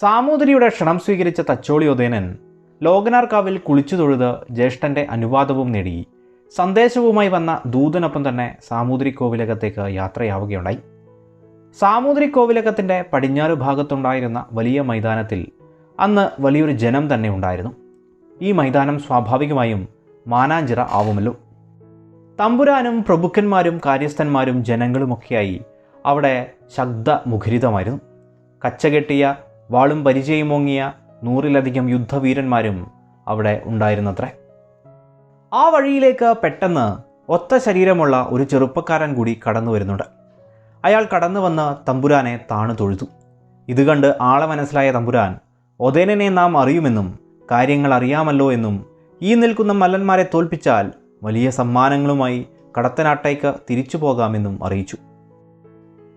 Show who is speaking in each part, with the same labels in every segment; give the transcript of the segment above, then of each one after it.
Speaker 1: സാമൂതിരിയുടെ ക്ഷണം സ്വീകരിച്ച തച്ചോളി ഉദയനൻ ലോകനാർക്കാവിൽ കുളിച്ചു തൊഴുത് ജ്യേഷ്ഠന്റെ അനുവാദവും നേടി. സന്ദേശവുമായി വന്ന ദൂതനൊപ്പം തന്നെ സാമൂതിരി കോവിലകത്തേക്ക് യാത്രയാവുകയുണ്ടായി. സാമൂതിരി കോവിലകത്തിന്റെ പടിഞ്ഞാറ് ഭാഗത്തുണ്ടായിരുന്ന വലിയ മൈതാനത്തിൽ അന്ന് വലിയൊരു ജനം തന്നെ ഉണ്ടായിരുന്നു. ഈ മൈതാനം സ്വാഭാവികമായും മാനാഞ്ചിറ ആവുമല്ലോ. തമ്പുരാനും പ്രഭുക്കന്മാരും കാര്യസ്ഥന്മാരും ജനങ്ങളുമൊക്കെയായി അവിടെ ശബ്ദ മുഖരിതമായിരുന്നു കച്ചകെട്ടിയ വാളും പരിചയമോങ്ങിയ നൂറിലധികം യുദ്ധവീരന്മാരും അവിടെ ഉണ്ടായിരുന്നത്രേ. ആ വഴിയിലേക്ക് പെട്ടെന്ന് ഒത്ത ശരീരമുള്ള ഒരു ചെറുപ്പക്കാരൻ കൂടി കടന്നു വരുന്നുണ്ട്. അയാൾ കടന്നു വന്ന് തമ്പുരാനെ താണു തൊഴുതു. ഇത് കണ്ട് ആളെ മനസ്സിലായ തമ്പുരാൻ ഒതേനനെ നാം അറിയുമെന്നും കാര്യങ്ങൾ അറിയാമല്ലോ എന്നും ഈ നിൽക്കുന്ന മല്ലന്മാരെ തോൽപ്പിച്ചാൽ വലിയ സമ്മാനങ്ങളുമായി കടത്തനാട്ടേക്ക് തിരിച്ചു പോകാമെന്നും അറിയിച്ചു.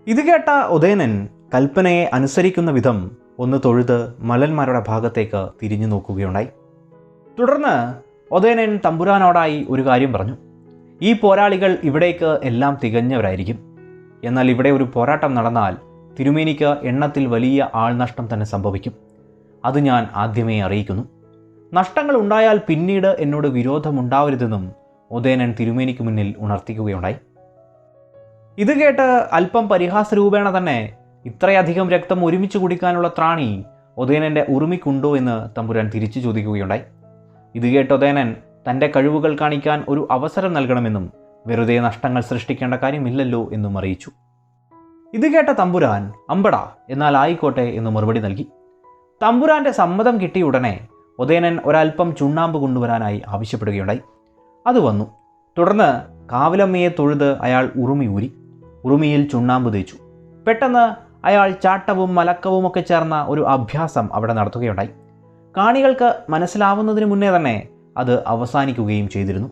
Speaker 1: ഇത് കേട്ട ഉദയനൻ കൽപ്പനയെ അനുസരിക്കുന്ന വിധം ഒന്ന് തൊഴുത് മലന്മാരുടെ ഭാഗത്തേക്ക് തിരിഞ്ഞു നോക്കുകയുണ്ടായി. തുടർന്ന് ഒതേനൻ തമ്പുരാനോടായി ഒരു കാര്യം പറഞ്ഞു. ഈ പോരാളികൾ ഇവിടേക്ക് എല്ലാം തികഞ്ഞവരായിരിക്കും. എന്നാൽ ഇവിടെ ഒരു പോരാട്ടം നടന്നാൽ തിരുമേനിക്ക് എണ്ണത്തിൽ വലിയ ആൾനഷ്ടം തന്നെ സംഭവിക്കും. അത് ഞാൻ ആദ്യമേ അറിയിക്കുന്നു. നഷ്ടങ്ങൾ ഉണ്ടായാൽ പിന്നീട് എന്നോട് വിരോധമുണ്ടാവരുതെന്നും ഉദയനൻ തിരുമേനിക്ക് മുന്നിൽ ഉണർത്തിക്കുകയുണ്ടായി. ഇത് കേട്ട് അല്പം പരിഹാസരൂപേണ തന്നെ ഇത്രയധികം രക്തം ഒരുമിച്ച് കുടിക്കാനുള്ള ത്രാണി ഉദയനന്റെ ഉറുമിക്കുണ്ടോ എന്ന് തമ്പുരാൻ തിരിച്ചു ചോദിക്കുകയുണ്ടായി. ഇത് കേട്ട് ഉദയനൻ തന്റെ കഴിവുകൾ കാണിക്കാൻ ഒരു അവസരം നൽകണമെന്നും വെറുതെ നഷ്ടങ്ങൾ സൃഷ്ടിക്കേണ്ട കാര്യമില്ലല്ലോ എന്നും അറിയിച്ചു. ഇത് കേട്ട തമ്പുരാൻ അമ്പട എന്നാൽ ആയിക്കോട്ടെ എന്ന് മറുപടി നൽകി. തമ്പുരാന്റെ സമ്മതം കിട്ടിയ ഉടനെ ഉദയനൻ ഒരൽപ്പം ചുണ്ണാമ്പ് കൊണ്ടുവരാനായി ആവശ്യപ്പെടുകയുണ്ടായി. അത് വന്നു. തുടർന്ന് കാവിലമ്മയെ തൊഴുത് അയാൾ ഉറുമി ഊരി. ഉറുമിയിൽ ചുണ്ണാമ്പ് തേച്ചു. പെട്ടെന്ന് അയാൾ ചാട്ടവും മലക്കവുമൊക്കെ ചേർന്ന ഒരു അഭ്യാസം അവിടെ നടത്തുകയുണ്ടായി. കാണികൾക്ക് മനസ്സിലാവുന്നതിന് മുന്നേ തന്നെ അത് അവസാനിക്കുകയും ചെയ്തിരുന്നു.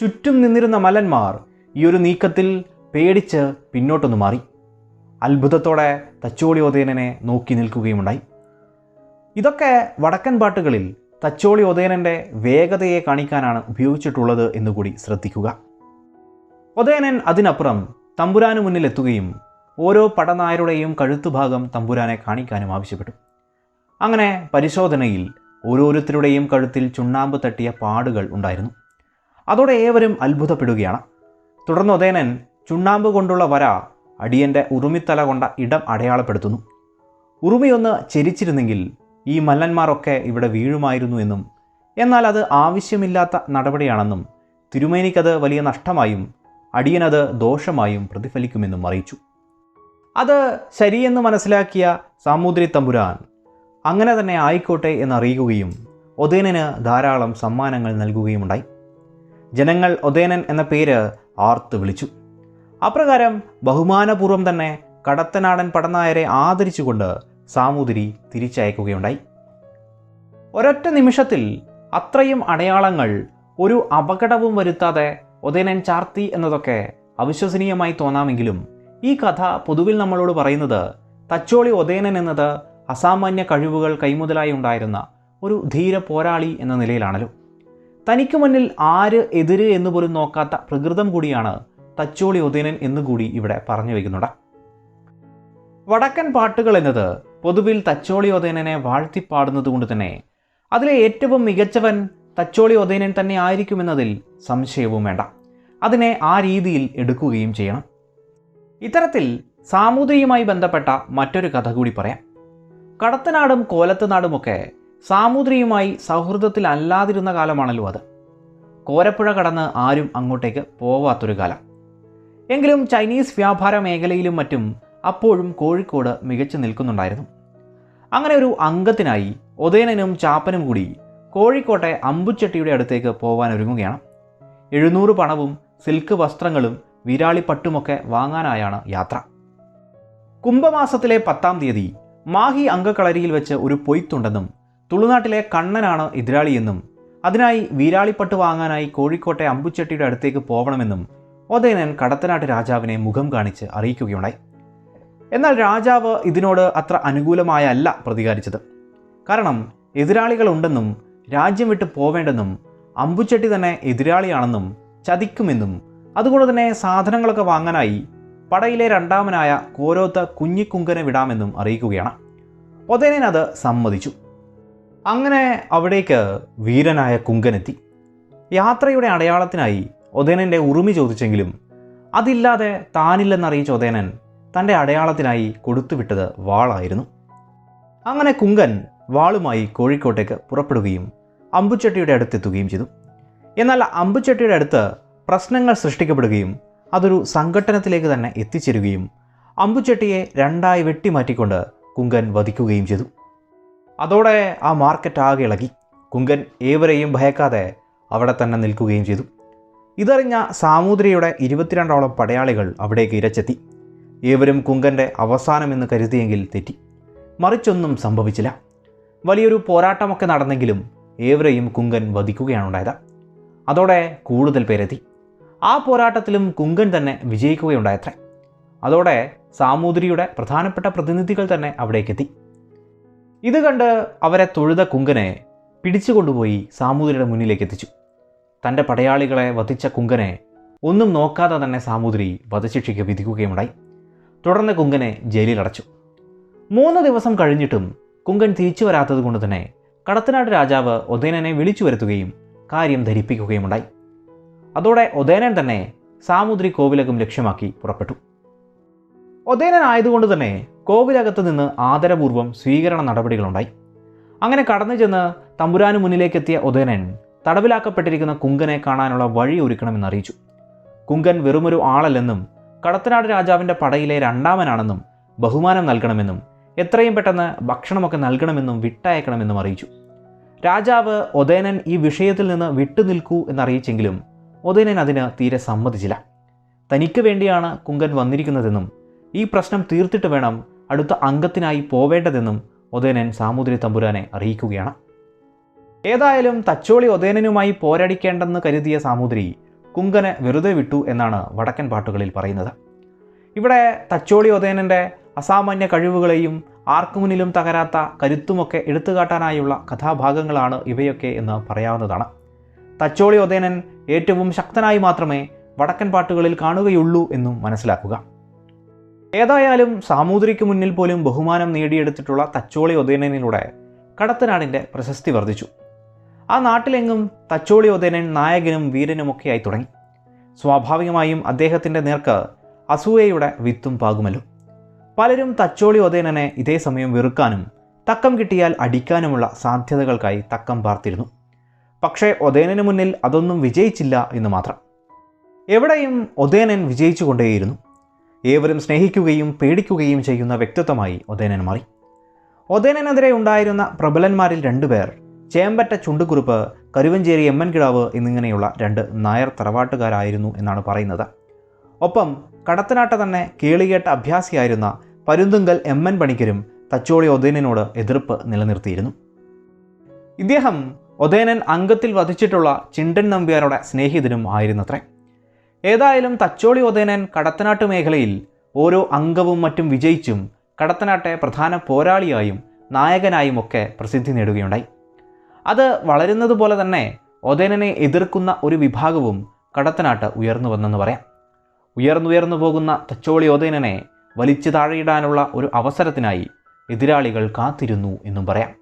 Speaker 1: ചുറ്റും നിന്നിരുന്ന മലന്മാർ ഈ ഒരു നീക്കത്തിൽ പേടിച്ച് പിന്നോട്ടൊന്ന് മാറി. അത്ഭുതത്തോടെ തച്ചോളി ഉദയനെ നോക്കി നിൽക്കുകയുമുണ്ടായി. ഇതൊക്കെ വടക്കൻ പാട്ടുകളിൽ തച്ചോളി ഉദയനന്റെ വേഗതയെ കാണിക്കാനാണ് ഉപയോഗിച്ചിട്ടുള്ളത് എന്നുകൂടി ശ്രദ്ധിക്കുക. ഉദയനൻ അതിനപ്പുറം തമ്പുരാനു മുന്നിൽ എത്തുകയും ഓരോ പടനായരുടെയും കഴുത്തുഭാഗം തമ്പുരാനെ കാണിക്കാനും ആവശ്യപ്പെട്ടു. അങ്ങനെ പരിശോധനയിൽ ഓരോരുത്തരുടെയും കഴുത്തിൽ ചുണ്ണാമ്പ് തട്ടിയ പാടുകൾ ഉണ്ടായിരുന്നു. അതോടെ ഏവരും അത്ഭുതപ്പെടുകയാണ്. തുടർന്ന് ഉദയനൻ ചുണ്ണാമ്പ് കൊണ്ടുള്ള വര അടിയന്റെ ഉറുമിത്തല കൊണ്ട ഇടം അടയാളപ്പെടുത്തുന്നു. ഉറുമിയൊന്ന് ചരിച്ചിരുന്നെങ്കിൽ ഈ മല്ലന്മാരൊക്കെ ഇവിടെ വീഴുമായിരുന്നു എന്നും എന്നാൽ അത് ആവശ്യമില്ലാത്ത നടപടിയാണെന്നും തിരുമേനിക്കത് വലിയ നഷ്ടമായും അടിയനത് ദോഷമായും പ്രതിഫലിക്കുമെന്നും അറിയിച്ചു. അത് ശരിയെന്ന് മനസ്സിലാക്കിയ സാമൂതിരി തമ്പുരാൻ അങ്ങനെ തന്നെ ആയിക്കോട്ടെ എന്നറിയുകയും ഒതേനന് ധാരാളം സമ്മാനങ്ങൾ നൽകുകയുമുണ്ടായി. ജനങ്ങൾ ഒതേനൻ എന്ന പേര് ആർത്ത് വിളിച്ചു. അപ്രകാരം ബഹുമാനപൂർവം തന്നെ കടത്തനാടൻ പടനായരെ ആദരിച്ചുകൊണ്ട് സാമൂതിരി തിരിച്ചയക്കുകയുണ്ടായി. ഒരൊറ്റ നിമിഷത്തിൽ അത്രയും അടയാളങ്ങൾ ഒരു അപകടവും വരുത്താതെ ഒതേനൻ ചാർത്തി എന്നതൊക്കെ അവിശ്വസനീയമായി തോന്നാമെങ്കിലും ഈ കഥ പൊതുവിൽ നമ്മളോട് പറയുന്നത് തച്ചോളി ഉദയനൻ എന്നത് അസാമാന്യ കഴിവുകൾ കൈമുതലായി ഉണ്ടായിരുന്ന ഒരു ധീര പോരാളി എന്ന നിലയിലാണല്ലോ. തനിക്ക് മുന്നിൽ ആര് എതിര് എന്ന് പോലും നോക്കാത്ത പ്രകൃതം കൂടിയാണ് തച്ചോളി ഉദയനൻ എന്നുകൂടി ഇവിടെ പറഞ്ഞു വയ്ക്കുന്നുണ്ട്. വടക്കൻ പാട്ടുകൾ എന്നത് പൊതുവിൽ തച്ചോളി ഉദയനനെ വാഴ്ത്തിപ്പാടുന്നത് കൊണ്ട് തന്നെ അതിലെ ഏറ്റവും മികച്ചവൻ തച്ചോളി ഉദയനൻ തന്നെ ആയിരിക്കുമെന്നതിൽ സംശയവും വേണ്ട. അതിനെ ആ രീതിയിൽ എടുക്കുകയും ചെയ്യണം. ഇത്തരത്തിൽ സാമൂതിരിയുമായി ബന്ധപ്പെട്ട മറ്റൊരു കഥ കൂടി പറയാം. കടത്തനാടും കോലത്തുനാടുമൊക്കെ സാമൂതിരിയുമായി സൗഹൃദത്തിൽ അല്ലാതിരുന്ന കാലമാണല്ലോ അത്. കോരപ്പുഴ കടന്ന് ആരും അങ്ങോട്ടേക്ക് പോവാത്തൊരു കാലം. എങ്കിലും ചൈനീസ് വ്യാപാര മേഖലയിലും മറ്റും അപ്പോഴും കോഴിക്കോട് മികച്ചു നിൽക്കുന്നുണ്ടായിരുന്നു. അങ്ങനെ ഒരു അംഗത്തിനായി ഒതേനനും ചാപ്പനും കൂടി കോഴിക്കോട്ടെ അമ്പുച്ചട്ടിയുടെ അടുത്തേക്ക് പോകാൻ ഒരുങ്ങുകയാണ് എഴുന്നൂറ് പണവും സിൽക്ക് വസ്ത്രങ്ങളും വിരാളിപ്പട്ടുമൊക്കെ വാങ്ങാനായാണ് യാത്ര. കുംഭമാസത്തിലെ പത്താം തീയതി മാഹി അങ്കക്കളരിയിൽ വെച്ച് ഒരു പൊയ്ത്തുണ്ടെന്നും തുളുനാട്ടിലെ കണ്ണനാണ് എതിരാളിയെന്നും അതിനായി വീരാളിപ്പട്ട് വാങ്ങാനായി കോഴിക്കോട്ടെ അമ്പുച്ചട്ടിയുടെ അടുത്തേക്ക് പോകണമെന്നും ഒതേനൻ കടത്തനാട്ട് രാജാവിനെ മുഖം കാണിച്ച് അറിയിക്കുകയുണ്ടായി. എന്നാൽ രാജാവ് ഇതിനോട് അത്ര അനുകൂലമായല്ല പ്രതികരിച്ചത്. കാരണം എതിരാളികളുണ്ടെന്നും രാജ്യം വിട്ട് പോവേണ്ടെന്നും അമ്പുച്ചട്ടി തന്നെ എതിരാളിയാണെന്നും ചതിക്കുമെന്നും അതുകൊണ്ട് തന്നെ സാധനങ്ങളൊക്കെ വാങ്ങാനായി പടയിലെ രണ്ടാമനായ കോരോത്ത കുഞ്ഞിക്കുങ്കനെ വിടാമെന്നും അറിയിക്കുകയാണ്. ഒതേനൻ അത് സമ്മതിച്ചു. അങ്ങനെ അവിടേക്ക് വീരനായ കുങ്കനെത്തി. യാത്രയുടെ അടയാളത്തിനായി ഒതേനന്റെ ഉറുമി ചോദിച്ചെങ്കിലും അതില്ലാതെ താനില്ലെന്നറിയിച്ച ഒതേനൻ തന്റെ അടയാളത്തിനായി കൊടുത്തുവിട്ടത് വാളായിരുന്നു. അങ്ങനെ കുങ്കൻ വാളുമായി കോഴിക്കോട്ടേക്ക് പുറപ്പെടുകയും അമ്പുച്ചട്ടിയുടെ അടുത്തെത്തുകയും ചെയ്തു. എന്നാൽ അമ്പുച്ചട്ടിയുടെ അടുത്ത് പ്രശ്നങ്ങൾ സൃഷ്ടിക്കപ്പെടുകയും അതൊരു സംഘട്ടനത്തിലേക്ക് തന്നെ എത്തിച്ചേരുകയും അമ്പുചട്ടിയെ രണ്ടായി വെട്ടിമാറ്റിക്കൊണ്ട് കുങ്കൻ വധിക്കുകയും ചെയ്തു. അതോടെ ആ മാർക്കറ്റ് ആകെ ഇളകി. കുങ്കൻ ഏവരെയും ഭയക്കാതെ അവിടെ തന്നെ നിൽക്കുകയും ചെയ്തു. ഇതറിഞ്ഞ സാമൂതിരിയുടെ ഇരുപത്തിരണ്ടോളം പടയാളികൾ അവിടേക്ക് ഇരച്ചെത്തി. ഏവരും കുങ്കന്റെ അവസാനമെന്ന് കരുതിയെങ്കിൽ തെറ്റി. മറിച്ചൊന്നും സംഭവിച്ചില്ല. വലിയൊരു പോരാട്ടമൊക്കെ നടന്നെങ്കിലും ഏവരെയും കുങ്കൻ വധിക്കുകയാണുണ്ടായത്. അതോടെ കൂടുതൽ പേരെത്തി. ആ പോരാട്ടത്തിലും കുങ്കൻ തന്നെ വിജയിക്കുകയുണ്ടായത്രേ. അതോടെ സാമൂതിരിയുടെ പ്രധാനപ്പെട്ട പ്രതിനിധികൾ തന്നെ അവിടേക്കെത്തി. ഇത് കണ്ട് അവരെ തൊഴുത കുങ്കനെ പിടിച്ചുകൊണ്ടുപോയി സാമൂതിരിയുടെ മുന്നിലേക്ക് എത്തിച്ചു തന്റെ പടയാളികളെ വധിച്ച കുങ്കനെ ഒന്നും നോക്കാതെ തന്നെ സാമൂതിരി വധശിക്ഷയ്ക്ക് വിധിക്കുകയുണ്ടായി തുടർന്ന് കുങ്കനെ ജയിലിലടച്ചു. മൂന്ന് ദിവസം കഴിഞ്ഞിട്ടും കുങ്കൻ തിരിച്ചു വരാത്തത് കൊണ്ട് തന്നെ കടത്തനാട് രാജാവ് ഒതേനനെ വിളിച്ചു വരുത്തുകയും കാര്യം ധരിപ്പിക്കുകയുമുണ്ടായി. അതോടെ ഒതേനൻ തന്നെ സാമുദ്രി കോവിലകം ലക്ഷ്യമാക്കി പുറപ്പെട്ടു. ഒതേനൻ ആയതുകൊണ്ട് തന്നെ കോവിലകത്ത് നിന്ന് ആദരപൂർവം സ്വീകരണ നടപടികളുണ്ടായി. അങ്ങനെ കടന്നു ചെന്ന് തമ്പുരാന് മുന്നിലേക്കെത്തിയ ഒതേനൻ തടവിലാക്കപ്പെട്ടിരിക്കുന്ന കുങ്കനെ കാണാനുള്ള വഴി ഒരുക്കണമെന്ന് അറിയിച്ചു. കുങ്കൻ വെറുമൊരു ആളല്ലെന്നും കടത്തനാട് രാജാവിന്റെ പടയിലെ രണ്ടാമനാണെന്നും ബഹുമാനം നൽകണമെന്നും എത്രയും പെട്ടെന്ന് ഭക്ഷണമൊക്കെ നൽകണമെന്നും വിട്ടയക്കണമെന്നും അറിയിച്ചു. രാജാവ് ഒതേനൻ ഈ വിഷയത്തിൽ നിന്ന് വിട്ടുനിൽക്കൂ എന്നറിയിച്ചെങ്കിലും ഒതേനൻ അതിന് തീരെ സമ്മതിച്ചില്ല. തനിക്ക് വേണ്ടിയാണ് കുങ്കൻ വന്നിരിക്കുന്നതെന്നും ഈ പ്രശ്നം തീർത്തിട്ട് വേണം അടുത്ത അംഗത്തിനായി പോവേണ്ടതെന്നും ഒതേനൻ സാമൂതിരി തമ്പുരാനെ അറിയിക്കുകയാണ്. ഏതായാലും തച്ചോളി ഒതേനനുമായി പോരടിക്കേണ്ടെന്ന് കരുതിയ സാമൂതിരി കുങ്കനെ വെറുതെ വിട്ടു എന്നാണ് വടക്കൻ പാട്ടുകളിൽ പറയുന്നത്. ഇവിടെ തച്ചോളി ഒതേനന്റെ അസാമാന്യ കഴിവുകളെയും ആർക്കു മുന്നിലും തകരാത്ത കരുത്തുമൊക്കെ എടുത്തുകാട്ടാനായുള്ള കഥാഭാഗങ്ങളാണ് ഇവയൊക്കെ എന്ന് പറയാവുന്നതാണ്. തച്ചോളി ഒതേനൻ ഏറ്റവും ശക്തനായി മാത്രമേ വടക്കൻ പാട്ടുകളിൽ കാണുകയുള്ളൂ എന്നും മനസ്സിലാക്കുക. ഏതായാലും സാമൂതിരിക്ക് മുന്നിൽ പോലും ബഹുമാനം നേടിയെടുത്തിട്ടുള്ള തച്ചോളി ഒതേനനിലൂടെ കടത്തനാടിന്റെ പ്രശസ്തി വർദ്ധിച്ചു. ആ നാട്ടിലെങ്ങും തച്ചോളി ഒതേനൻ നായകനും വീരനുമൊക്കെയായി തുടങ്ങി. സ്വാഭാവികമായും അദ്ദേഹത്തിന്റെ നേർക്ക് അസൂയയുടെ വിത്തും പാകുമല്ലോ. പലരും തച്ചോളി ഒതേനനെ ഇതേ സമയം വെറുക്കാനും തക്കം കിട്ടിയാൽ അടിക്കാനുമുള്ള സാധ്യതകൾക്കായി തക്കം പാർത്തിരുന്നു. പക്ഷേ ഒതേനന് മുന്നിൽ അതൊന്നും വിജയിച്ചില്ല എന്ന് മാത്രം. എവിടെയും ഒതേനൻ വിജയിച്ചുകൊണ്ടേയിരുന്നു. ഏവരും സ്നേഹിക്കുകയും പേടിക്കുകയും ചെയ്യുന്ന വ്യക്തിത്വമായി ഒതേനൻ മാറി. ഒതേനനെതിരെ ഉണ്ടായിരുന്ന പ്രബലന്മാരിൽ രണ്ടുപേർ ചേമ്പറ്റ ചുണ്ടുകുറുപ്പ് കരുവഞ്ചേരി എമ്മൻകിടാവ് എന്നിങ്ങനെയുള്ള രണ്ട് നായർ തറവാട്ടുകാരായിരുന്നു എന്നാണ് പറയുന്നത്. ഒപ്പം കടത്തനാട്ട തന്നെ കേളികേട്ട അഭ്യാസിയായിരുന്ന പരുന്തുങ്കൽ എമ്മൻ പണിക്കരും തച്ചോളി ഒതേനോട് എതിർപ്പ് നിലനിർത്തിയിരുന്നു. ഇദ്ദേഹം ഒതേനൻ അംഗത്തിൽ വധിച്ചിട്ടുള്ള ചിണ്ടൻ നമ്പ്യാരുടെ സ്നേഹിതനും ആയിരുന്നത്രേ. ഏതായാലും തച്ചോളി ഒതേനൻ കടത്തനാട്ട് മേഖലയിൽ ഓരോ അംഗവും മറ്റും വിജയിച്ചും കടത്തനാട്ടെ പ്രധാന പോരാളിയായും നായകനായും ഒക്കെ പ്രസിദ്ധി നേടുകയുണ്ടായി. അത് വളരുന്നത് പോലെ തന്നെ ഒതേനനെ എതിർക്കുന്ന ഒരു വിഭാഗവും കടത്തനാട്ട് ഉയർന്നു വന്നെന്ന് പറയാം. ഉയർന്നുയർന്നു പോകുന്ന തച്ചോളി ഒതേനനെ വലിച്ചു താഴെയിടാനുള്ള ഒരു അവസരത്തിനായി എതിരാളികൾ കാത്തിരുന്നു എന്നും പറയാം.